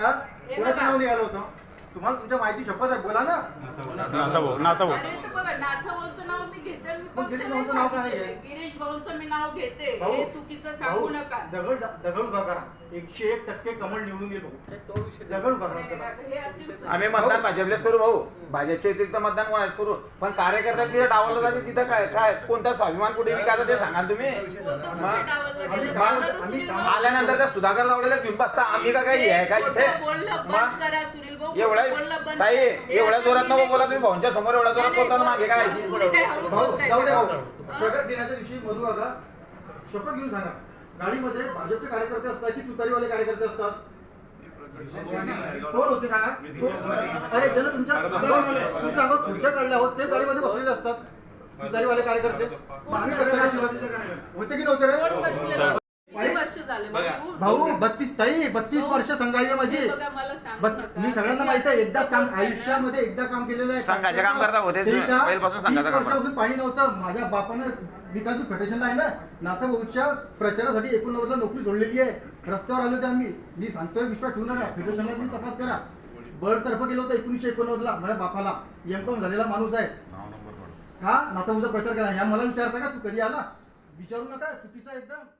सांगा हे कोणाचं. नाव निघालं होतं? तुम्हाला तुमच्या माहिती शपथ आहे. बोला ना. अरे तर बघा नाथभाऊचं नाव मी घेते. आणि मी मग फक्त गिरीश नाही भाऊचं नाव काय सांगितलंय. आहे? गिरीश भाऊचं मी नाव घेते. भाऊ, हे चुकीचं सांगू भाऊ, नका. दगड दगड उभा करा. एकशे एक टक्के कमळ निवडून भाऊ दगड उभा करा. हे. आम्ही मतदान भाजपलेच करू भाऊ. भाजपच्या व्यतिरिक्त मतदान कोणाच करू? पण कार्यकर्ता तिथे डावलं जाते तिथं काय काय कोणता स्वाभिमान कुठे? विकायचा ते सांगा तुम्ही? कोणतं मग? डावललं आल्यानंतर त्या सुधाकर लावलेला घेऊन बसता आम्ही का काही आहे का इथे खोटं बोलणं बंद मग करा सुनील भाऊ. एवढ्या ताई एवढ्या जोरात नको बोला तुम्ही. भाऊंच्या समोर एवढ्या जोरात बोलताना मागे काय जाऊ दे का? भाऊ. हा? प्रगट दिनाच्या दिवशी मधु काका शपथ घेऊन सांगा. गाडीमध्ये भाजपचे कार्यकर्ते असतात की तुतारीवाले कार्यकर्ते असतात? कोण होते सांगा? अरे ज्यांना तुमच्या तुमच्या खुर्च्या काढल्या आहोत ते गाडीमध्ये बसलेले असतात. तुतारीवाले कार्यकर्ते? होते की नव्हते रे? वर्ष झाले भाऊ? भाऊ बत्तीस ताई बत्तीस वर्ष माझी. हे बघा, मला सांगू बत- नका. मी सगळ्यांना माहीत आहे एकदाच काम आयुष्यामध्ये एकदा काम केलेलं आहे. संघाचे काम करता होते संघाचं वर्षापासून पाणी नव्हतं. माझ्या बापानं विकास फेडरेशनला आहे ना नाथा भाऊच्या प्रचारासाठी एकोणनव्वदला नोकरी सोडलेली आहे. रस्त्यावर आले होते आम्ही. मी सांगतोय विश्वास ठेवू नका. फेडरेशनला तुम्ही तपास करा. बळतर्फ गेलो होतं एकोणीसशे एकोणनव्वदला माझ्या बापाला. एम झालेला माणूस आहे. का नाथा प्रचार केला. ह्या मला विचारता का? तू कधी आला? विचारू नका. चुकीचा एकदम.